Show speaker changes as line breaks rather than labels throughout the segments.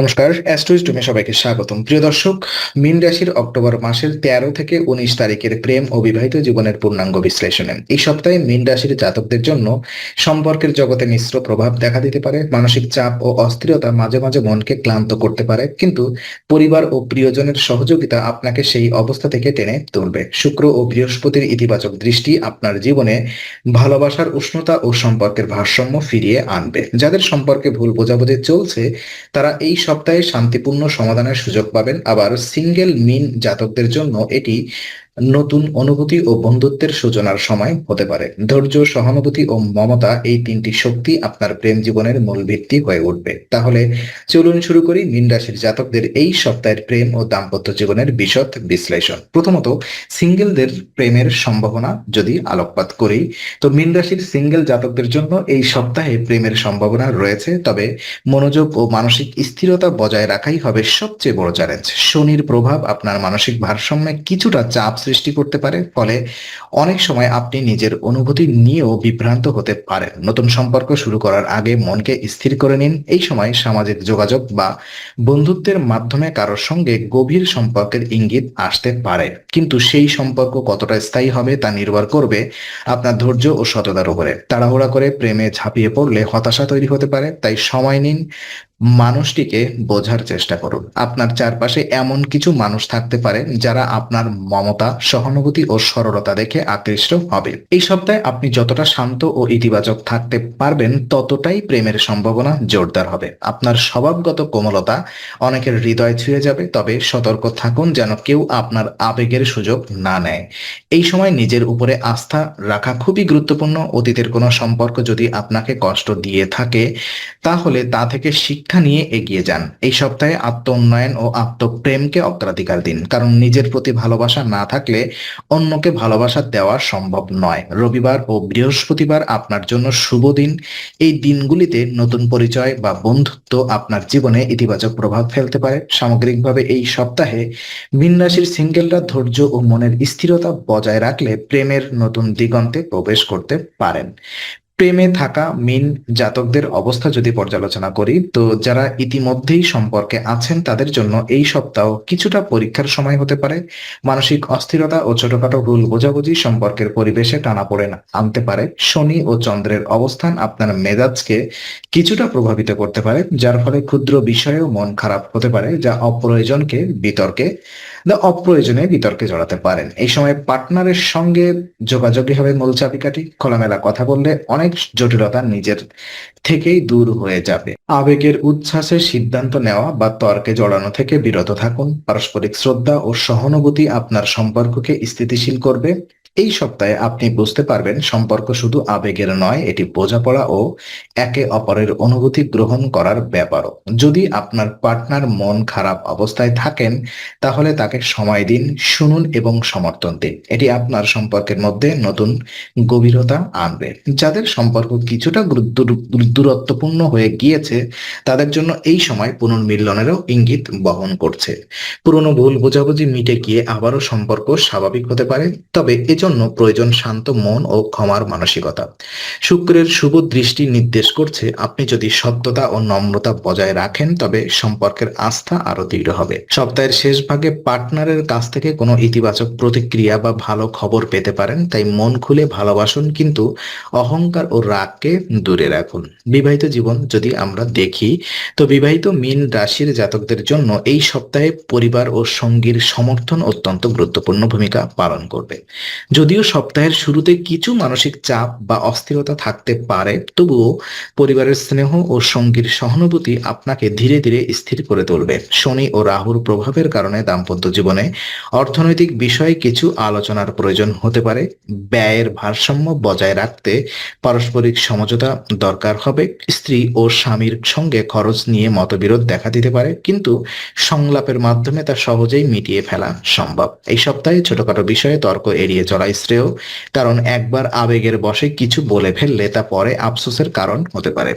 নমস্কার অ্যাস্ট্রোইস্টমে সবাইকে স্বাগতম। প্রিয় দর্শক, মীন রাশির অক্টোবর মাসের তেরো থেকে উনিশ তারিখের প্রেম ও বিবাহিত জীবনের পূর্ণাঙ্গ বিশ্লেষণে। এই সপ্তাহে মীন রাশির জাতকদের জন্য সম্পর্কের জগতে মিশ্র প্রভাব দেখা দিতে পারে, মানসিক চাপ ও অস্থিরতা মাঝে মাঝে মনকে ক্লান্ত করতে পারে, কিন্তু পরিবার ও প্রিয়জনের সহযোগিতা আপনাকে সেই অবস্থা থেকে টেনে তুলবে। শুক্র ও বৃহস্পতির ইতিবাচক দৃষ্টি আপনার জীবনে ভালোবাসার উষ্ণতা ও সম্পর্কের ভারসাম্য ফিরিয়ে আনবে। যাদের সম্পর্কে ভুল বোঝাবুঝি চলছে, তারা এই সপ্তাহে শান্তিপূর্ণ সমাধানের সুযোগ পাবেন। আবার সিঙ্গেল মিন জাতকদের জন্য এটি নতুন অনুভূতি ও বন্ধুত্বের সূচনার সময় হতে পারে। ধৈর্য, সহানুভূতি ও মমতা এই তিনটি শক্তি আপনার প্রেম জীবনের মূল ভিত্তি হয়ে উঠবে। তাহলে চলুন শুরু করি মীন রাশির জাতকদের এই সপ্তাহের প্রেম ও দাম্পত্য জীবনের বিশদ বিশ্লেষণ। প্রথমত, সিঙ্গেলদের প্রেমের সম্ভাবনা যদি আলোকপাত করি, তো মীন রাশির সিঙ্গেল জাতকদের জন্য এই সপ্তাহে প্রেমের সম্ভাবনা রয়েছে, তবে মনোযোগ ও মানসিক স্থিরতা বজায় রাখাই হবে সবচেয়ে বড় চ্যালেঞ্জ শনির প্রভাব আপনার মানসিক ভারসাম্যে কিছুটা চাপ সৃষ্টি করতে পারে, ফলে অনেক সময় আপনি নিজের অনুভূতি নিয়েও বিভ্রান্ত হতে পারেন। নতুন সম্পর্ক শুরু করার আগে মনকে স্থির করে নিন। এই সময় সামাজিক যোগাযোগ বা বন্ধুত্বের মাধ্যমে কারোর সঙ্গে গভীর সম্পর্কের ইঙ্গিত আসতে পারে। কিন্তু সেই সম্পর্ক কতটা স্থায়ী হবে তা নির্ভর করবে আপনার ধৈর্য ও সততার উপরে। তাড়াহুড়া করে প্রেমে ঝাঁপিয়ে পড়লে হতাশা তৈরি হতে পারে, তাই সময় নিন। মানুষটিকে বোঝার চেষ্টা করুন। আপনার চারপাশে এমন কিছু মানুষ থাকতে পারে যারা আপনার মমতা, সহানুভূতি ও সরলতা দেখে আকৃষ্ট হবে। এই সপ্তাহে আপনি যতটা শান্ত ও ইতিবাচক থাকতে পারবেন, ততটাই প্রেমের সম্ভাবনা জোরদার হবে। আপনার স্বভাবগত কোমলতা অনেকের হৃদয় ছুঁয়ে যাবে, তবে সতর্ক থাকুন যেন কেউ আপনার আবেগের সুযোগ না নেয়। এই সময় নিজের উপরে আস্থা রাখা খুবই গুরুত্বপূর্ণ। অতীতের কোনো সম্পর্ক যদি আপনাকে কষ্ট দিয়ে থাকে, তাহলে তা থেকে শিক্ষা নিয়ে এগিয়ে যান। এই সপ্তাহে আত্ম উন্নয়ন ও আত্মপ্রেমকে অগ্রাধিকার দিন, কারণ নিজের প্রতি ভালোবাসা না থাকলে অন্যকে ভালোবাসা দেওয়া সম্ভব নয়। রবিবার ও বৃহস্পতিবার আপনার জন্য শুভ দিন। এই দিনগুলিতে নতুন পরিচয় বা বন্ধুত্ব আপনার জীবনে ইতিবাচক প্রভাব ফেলতে পারে। সামগ্রিকভাবে এই সপ্তাহে মীন রাশির সিঙ্গেলরা ধৈর্য ও মনের স্থিরতা বজায় রাখলে প্রেমের নতুন দিগন্তে প্রবেশ করতে পারেন। প্রেমে থাকা মিন জাতকদের অবস্থা যদি পর্যালোচনা করি, তো যারা ইতিমধ্যেই সম্পর্কে আছেন তাদের জন্য এই সপ্তাহ কিছুটা পরীক্ষার সময় হতে পারে। মানসিক অস্থিরতা ও ছোটখাটো ভুল বোঝাবুঝি সম্পর্কের পরিবেশে টানাপোড়েন আনতে পারে। শনি ও চন্দ্রের অবস্থান আপনার মেজাজকে কিছুটা প্রভাবিত করতে পারে, যার ফলে ক্ষুদ্র বিষয়েও মন খারাপ হতে পারে, যা অপ্রয়োজনকে বিতর্কে বা অপ্রয়োজনে বিতর্কে জড়াতে পারেন। এই সময় পার্টনারের সঙ্গে যোগাযোগই হবে মূল চাবিকাঠি। খোলামেলা কথা বললে অনেক জটিলতা নিজের থেকেই দূর হয়ে যাবে। আবেগের উচ্ছ্বাসে সিদ্ধান্ত নেওয়া বা তর্কে জড়ানো থেকে বিরত থাকুন। পারস্পরিক শ্রদ্ধা ও সহানুভূতি আপনার সম্পর্ককে স্থিতিশীল করবে। এই সপ্তাহে আপনি বুঝতে পারবেন সম্পর্ক শুধু আবেগের নয়, এটি বোঝাপড়া ও একে অপরের অনুভূতি গ্রহণ করার ব্যাপারও। যদি আপনার পার্টনার মন খারাপ অবস্থায় থাকেন, তাহলে তাকে সময় দিন, শুনুন এবং সমর্থন দিন। এটি আপনার সম্পর্কের মধ্যে নতুন গভীরতা আনবে। যাদের সম্পর্ক কিছুটা দূরত্বপূর্ণ হয়ে গিয়েছে, তাদের জন্য এই সময় পুনর্মিলনেরও ইঙ্গিত বহন করছে। পুরনো ভুল বোঝাবুঝি মিটে গিয়ে আবারও সম্পর্ক স্বাভাবিক হতে পারে, তবে এজন্য প্রয়োজন শান্ত মন ও ক্ষমার মানসিকতা। শুক্রের শুভ দৃষ্টি নির্দেশ করছে, আপনি যদি সত্যতা ও নম্রতা বজায় রাখেন, তবে সম্পর্কের আস্থা আরও দৃঢ় হবে। সপ্তাহের শেষ ভাগে পার্টনারের কাছ থেকে কোনো ইতিবাচক প্রতিক্রিয়া বা ভালো খবর পেতে পারেন, তাই মন খুলে ভালোবাসুন, কিন্তু অহংকার ও রাগকে দূরে রাখুন। বিবাহিত জীবন যদি আমরা দেখি, তো বিবাহিত মীন রাশির জাতকদের জন্য এই সপ্তাহে পরিবার ও সঙ্গীর সমর্থন অত্যন্ত গুরুত্বপূর্ণ ভূমিকা পালন করবে। যদিও সপ্তাহের শুরুতে কিছু মানসিক চাপ বা অস্থিরতা থাকতে পারে, তবুও পরিবারের স্নেহ ও সঙ্গীর সহানুভূতি আপনাকে ধীরে ধীরে স্থির করে তুলবে। শনি ও রাহুর প্রভাবের কারণে দাম্পত্য জীবনে অর্থনৈতিক বিষয়ে কিছু আলোচনার প্রয়োজন হতে পারে। ব্যয়ের ভারসাম্য বজায় রাখতে পারস্পরিক সমঝোতা দরকার হবে। স্ত্রী ও স্বামীর সঙ্গে খরচ নিয়ে মতবিরোধ দেখা দিতে পারে, কিন্তু সংলাপের মাধ্যমে তা সহজেই মিটিয়ে ফেলা সম্ভব। এই সপ্তাহে ছোটখাটো বিষয়ে তর্ক এড়িয়ে চলা বলাই শ্রেয়, কারণ একবার আবেগের বশে কিছু বলে ফেললে তা পরে আফসোসের কারণ হতে পারে।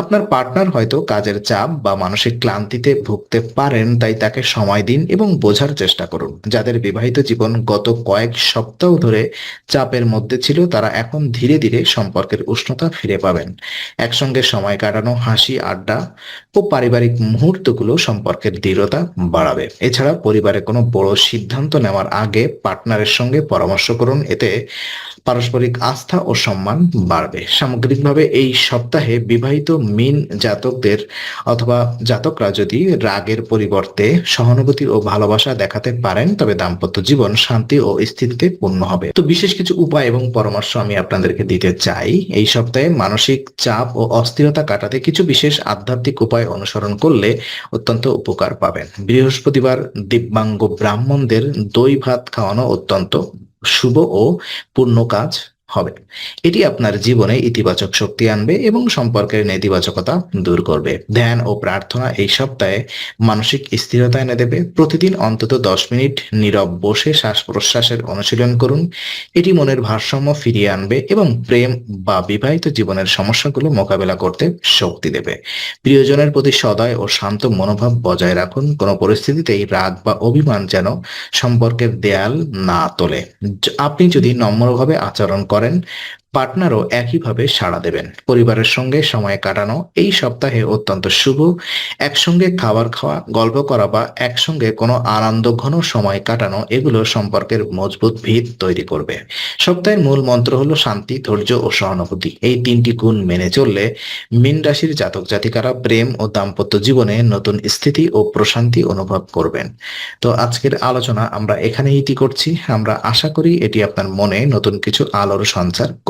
আপনার পার্টনার হয়তো কাজের চাপ বা মানসিক ক্লান্তিতে ভুগতে পারেন, তাই তাকে সময় দিন এবং বোঝার চেষ্টা করুন। যাদের বিবাহিত জীবন গত কয়েক সপ্তাহ ধরে চাপের মধ্যে ছিল, তারা এখন ধীরে ধীরে সম্পর্কের উষ্ণতা ফিরে পাবেন। একসঙ্গে সময় কাটানো, হাসি, আড্ডা ও পারিবারিক মুহূর্তগুলো সম্পর্কের দৃঢ়তা বাড়াবে। এছাড়া পরিবারে কোনো বড় সিদ্ধান্ত নেওয়ার আগে পার্টনারের সঙ্গে পরামর্শ করুন, এতে পারস্পরিক আস্থা ও সম্মান বাড়বে। সামগ্রিকভাবে এই সপ্তাহে বিবাহিত মিন জাতকদের অথবা জাতকরা যদি রাগের পরিবর্তে সহানুভূতি ও ভালোবাসা দেখাতে পারেন, তবে দাম্পত্য জীবন শান্তি ও স্থিতিতে পূর্ণ হবে। তো বিশেষ কিছু উপায় এবং পরামর্শ আমি আপনাদেরকে দিতে চাই। এই সপ্তাহে মানসিক চাপ ও অস্থিরতা কাটাতে কিছু বিশেষ আধ্যাত্মিক উপায় অনুসরণ করলে অত্যন্ত উপকার পাবেন। বৃহস্পতিবার দিব্যাঙ্গ ব্রাহ্মণদের দই ভাত খাওয়ানো অত্যন্ত শুভ ও পূর্ণ কাজ হবে। এটি আপনার জীবনে ইতিবাচক শক্তি আনবে এবং সম্পর্কের নেতিবাচকতা দূর করবে। ধ্যান ও প্রার্থনা এই সপ্তাহে মানসিক স্থিরতা এনে দেবে। প্রতিদিন অন্তত দশ মিনিট নীরব বসে শ্বাস প্রশ্বাসের অনুশীলন করুন। এটি মনের ভারসাম্য ফিরিয়ে আনবে এবং প্রেম বা বিবাহিত জীবনের সমস্যাগুলো মোকাবেলা করতে শক্তি দেবে। প্রিয়জনের প্রতি সদয় ও শান্ত মনোভাব বজায় রাখুন। কোনো পরিস্থিতিতেই রাগ বা অভিমান যেন সম্পর্কের দেয়াল না তোলে। আপনি যদি নম্রভাবে আচরণ করেন And. পার্টনারও একইভাবে সাড়া দেবেন। পরিবারের সঙ্গে সময় কাটানো এই সপ্তাহে অত্যন্ত শুভ। একসঙ্গে খাবার খাওয়া, গল্প করা বা একসঙ্গে কোনো আনন্দঘন সময় কাটানো এগুলো সম্পর্কের মজবুত ভিত তৈরি করবে। সপ্তাহের মূল মন্ত্র হলো শান্তি, ধৈর্য ও সহানুভূতি। এই তিনটি গুণ মেনে চললে মীন রাশির জাতক জাতিকারা প্রেম ও দাম্পত্য জীবনে নতুন স্থিতি ও প্রশান্তি অনুভব করবেন। তো আজকের আলোচনা আমরা এখানেই ইতি করছি। আমরা আশা করি এটি আপনার মনে নতুন কিছু আলোর সঞ্চার